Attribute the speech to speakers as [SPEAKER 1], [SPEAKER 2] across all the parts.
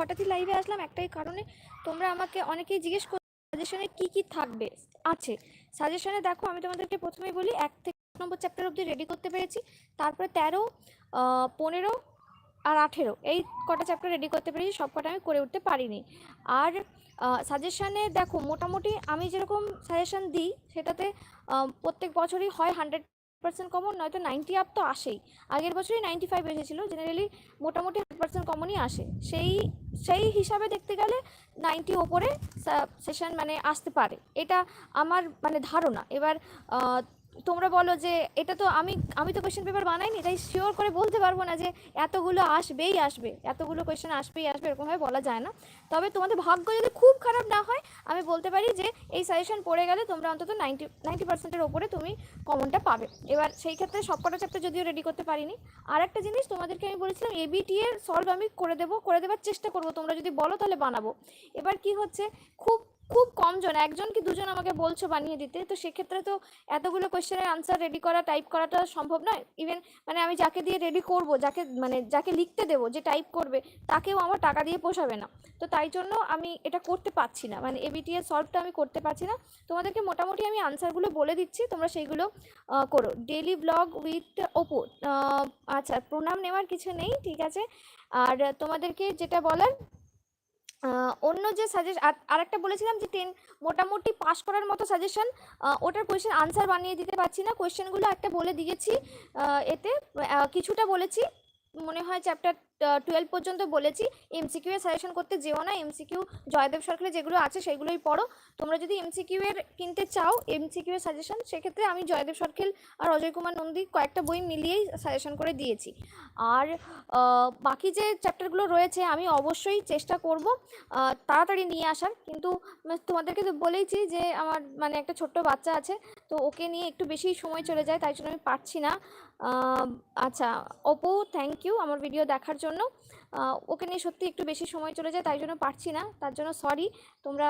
[SPEAKER 1] হঠাৎই লাইভে আসলাম একটাই কারণে তোমরা আমাকে অনেকেই জিজ্ঞেস করো সাজেশনে কি কি থাকবে? আছে। সাজেশনে দেখো, আমি তোমাদেরকে প্রথমেই বলি, এক থেকে নম্বর চ্যাপ্টার অবধি রেডি করতে পেরেছি। তারপরে তেরো পনেরো আর আঠেরো, এই কটা চ্যাপ্টার রেডি করতে পেরেছি, সব কটা আমি করে উঠতে পারিনি। আর সাজেশানে দেখো, মোটামুটি আমি যেরকম সাজেশান দিই, সেটাতে প্রত্যেক বছরই হয় হান্ড্রেড পার্সেন্ট কমন নয়তো নাইনটি আপ তো আসেই। আগের বছরই নাইনটি ফাইভ এসেছিল জেনারেলি মোটামুটি হান্ড্রেড পার্সেন্ট কমনই আসে। সেই সেই হিসাবে দেখতে গেলে নাইনটি ওপরে সেশন মানে আসতে পারে। এটা আমার মানে ধারণা। এবার তোমরা বলো যে এটা তো আমি আমি তো কোয়েশ্চেন পেপার বানাইনি, তাই শিওর করে বলতে পারব না যে এতগুলো আসবেই আসবে, এতগুলো কোয়েশ্চেন আসবেই আসবে এরকমভাবে বলা যায় না। তবে তোমাদের ভাগ্য যদি খুব খারাপ না হয়, আমি বলতে পারি যে এই সাজেশন পড়ে গেলে তোমরা অন্তত নাইনটি নাইনটি পার্সেন্টের ওপরে তুমি কমনটা পাবে। এবার সেই ক্ষেত্রে সবকটা চ্যাপ্টার যদিও রেডি করতে পারিনি। আর একটা জিনিস তোমাদেরকে আমি বলেছিলাম এবিটি এর সলভ আমি করে দেবো, করে দেবার চেষ্টা করব, তোমরা যদি বলো তাহলে বানাবো। এবার কি হচ্ছে, খুব খুব কম জন একজন কি দুজন আমাকে বলছো বানিয়ে দিতে, তো সেক্ষেত্রে তো এতগুলো কোয়েশ্চেনের আনসার রেডি করা টাইপ করাটা সম্ভব নয়? ইভেন মানে আমি যাকে দিয়ে রেডি করব, যাকে মানে যাকে লিখতে দেবো, যে টাইপ করবে, তাকেও আমার টাকা দিয়ে পোষাবে না। তো তাই জন্য আমি এটা করতে পারছি না। মানে এবিটি এর সলভটা আমি করতে পারছি না। তোমাদেরকে মোটামুটি আমি আনসারগুলো বলে দিচ্ছি, তোমরা সেইগুলো করো। ডেলি ব্লগ উইথ ওপো আচ্ছা প্রণাম নেওয়ার কিছু নেই, ঠিক আছে? আর তোমাদেরকে যেটা বলার অন্য যে সাজেশ আর একটা বলেছিলাম যে টেন মোটামুটি পাস করার মতো সাজেশন ওটার কোয়েশ্চেন আনসার বানিয়ে দিতে পারছি না। কোয়েশ্চেনগুলো একটা বলে দিয়েছি এতে কিছুটা বলেছি। মনে হয় চ্যাপ্টার টুয়েলভ পর্যন্ত বলেছি এমসিকিউ এর সাজেশন করতে যেও না এমসিকিউ জয়দেব সরকারের যেগুলো আছে সেগুলোই পড়ো। তোমরা যদি এমসিকিউ এর কিনতে চাও এমসিকিউ এর সাজেশন সেক্ষেত্রে আমি জয়দেব সরকেল আর অজয় কুমার নন্দী কয়েকটা বই মিলিয়েই সাজেশন করে দিয়েছি। আর বাকি যে চ্যাপ্টারগুলো রয়েছে, আমি অবশ্যই চেষ্টা করব তাড়াতাড়ি নিয়ে আসার। কিন্তু তোমাদেরকে তো বলেইছি যে, আমার মানে একটা ছোট্ট বাচ্চা আছে, তো ওকে নিয়ে একটু বেশি সময় চলে যায়, তাই জন্য আমি পারছি না। আচ্ছা অপু থ্যাংক ইউ আমার ভিডিও দেখার জন্য। ওকে নিয়ে সত্যি একটু বেশি সময় চলে যায়, তাই জন্য পারছি না। তার জন্য সরি তোমরা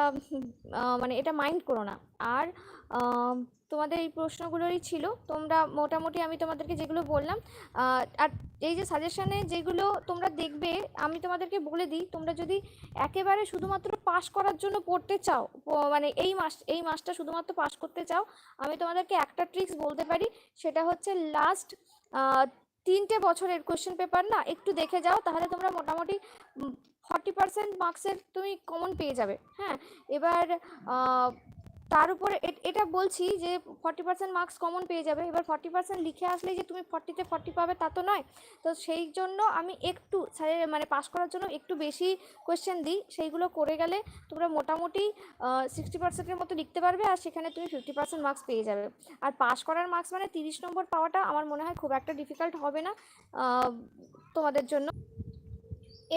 [SPEAKER 1] মানে এটা মাইন্ড করো না। আর তোমাদের এই প্রশ্নগুলোরই ছিল। তোমরা মোটামুটি আমি তোমাদেরকে যেগুলো বললাম আর এই যে সাজেশানে যেগুলো তোমরা দেখবে, আমি তোমাদেরকে বলে দিই, তোমরা যদি একেবারে শুধুমাত্র পাস করার জন্য পড়তে চাও মানে এই মাস, এই মাসটা শুধুমাত্র পাস করতে চাও, আমি তোমাদেরকে একটা ট্রিক্স বলতে পারি। সেটা হচ্ছে লাস্ট তিনটে বছরের কোয়েশ্চেন পেপার না, একটু দেখে যাও, তাহলে তোমরা মোটামুটি ফর্টি পার্সেন্ট মার্কসের তুমি কমন পেয়ে যাবে। হ্যাঁ এবার তার উপরে এটা বলছি যে ফর্টি পার্সেন্ট মার্কস কমন পেয়ে যাবে। এবার ফর্টি পার্সেন্ট লিখে আসলে যে তুমি ফর্টিতে ফর্টি পাবে তা তো নয়। তো সেই জন্য আমি একটু স্যারের মানে পাস করার জন্য একটু বেশি কোয়েশ্চেন দিই। সেইগুলো করে গেলে তোমরা মোটামুটি সিক্সটি পার্সেন্টের মতো লিখতে পারবে আর সেখানে তুমি ফিফটি পার্সেন্ট মার্কস পেয়ে যাবে। আর পাস করার মার্কস মানে তিরিশ নম্বর পাওয়াটা আমার মনে হয় খুব একটা ডিফিকাল্ট হবে না তোমাদের জন্য।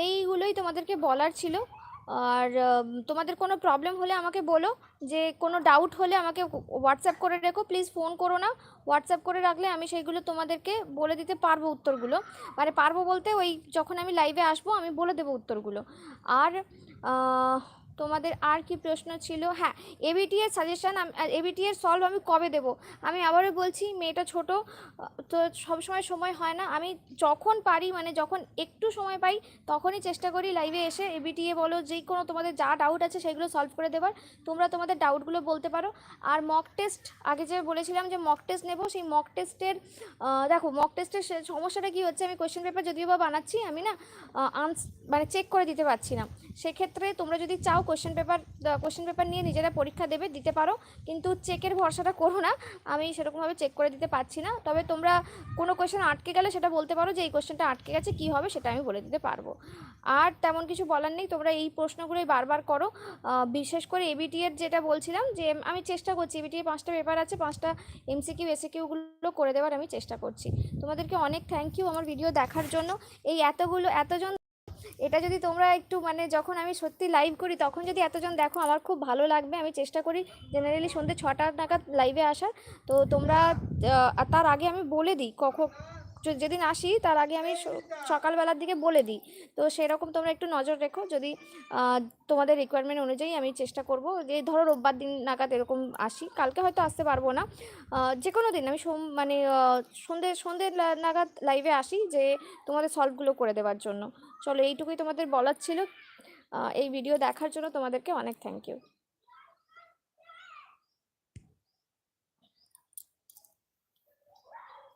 [SPEAKER 1] এইগুলোই তোমাদেরকে বলার ছিল। আর তোমাদের কোনো প্রবলেম হলে আমাকে বলো, যে কোনো ডাউট হলে আমাকে হোয়াটসঅ্যাপ করে রেখো প্লিজ ফোন করো না। হোয়াটসঅ্যাপ করে রাখলে আমি সেইগুলো তোমাদেরকে বলে দিতে পারব উত্তরগুলো। মানে পারব বলতে ওই যখন আমি লাইভে আসব, আমি বলে দেবো উত্তরগুলো। আর তোমাদের আর কি প্রশ্ন ছিল? হ্যাঁ এবিটি এর সাজেশন এবিটি এর সলভ আমি কবে দেবো? আমি আবারও বলছি, মেয়েটা ছোট, তো সবসময় সময় হয় না। আমি যখন পারি মানে যখন একটু সময় পাই, তখনই চেষ্টা করি লাইভে এসে এবিটিএ বলো যেই কোনো তোমাদের যা ডাউট আছে সেগুলো সলভ করে দেবার। তোমরা তোমাদের ডাউটগুলো বলতে পারো। আর মক টেস্ট আগে যে বলেছিলাম যে মক টেস্ট নেব, সেই মক টেস্টের দেখো মক টেস্টের সমস্যাটা কি হচ্ছে? আমি কোয়েশ্চেন পেপার যদিও বা বানাচ্ছি, আমি না আনস মানে চেক করে দিতে পারছি না। সেক্ষেত্রে তোমরা যদি চাও কোয়েশ্চেন পেপার কোয়েশ্চেন পেপার নিয়ে নিজেরা পরীক্ষা দেবে, দিতে পারো। কিন্তু চেকের ভরসাটা করো না। আমি সেরকমভাবে চেক করে দিতে পারছি না। তবে তোমরা কোনো কোয়েশ্চেন আটকে গেলে সেটা বলতে পারো যে, এই কোয়েশ্চেনটা আটকে গেছে, কী হবে সেটা আমি বলে দিতে পারব। আর তেমন কিছু বলার নেই। তোমরা এই প্রশ্নগুলোই বারবার করো। বিশেষ করে এবিটি এর যেটা বলছিলাম যে, আমি চেষ্টা করছি এবিটি পাঁচটা পেপার আছে, পাঁচটা এমসিকিউ এসিকিউগুলো করে দেওয়ার আমি চেষ্টা করছি। তোমাদেরকে অনেক থ্যাংক ইউ আমার ভিডিও দেখার জন্য। এই এতগুলো, এতজন এটা যদি তোমরা একটু মানে যখন আমি সত্যি লাইভ করি, তখন যদি এতজন দেখো, আমার খুব ভালো লাগবে। আমি চেষ্টা করি জেনারেলি সন্ধ্যে ছটা নাগাদ লাইভে আসার। তো তোমরা তার আগে আমি বলে দিই কখন যেদিন আসি তার আগে আমি সকালবেলার দিকে বলে দিই। তো সেরকম তোমরা একটু নজর রেখো যদি তোমাদের রিকোয়ারমেন্ট অনুযায়ী আমি চেষ্টা করব যে ধরো রোববার দিন নাগাদ এরকম আসি। কালকে হয়তো আসতে পারব না। যে কোনো দিন আমি সোম মানে আহ, সন্ধে সন্ধে নাগাদ লাইভে আসি যে তোমাদের সলভগুলো করে দেওয়ার জন্য। চলো এইটুকুই তোমাদের বলার ছিল। এই ভিডিও দেখার জন্য তোমাদেরকে অনেক থ্যাংক ইউ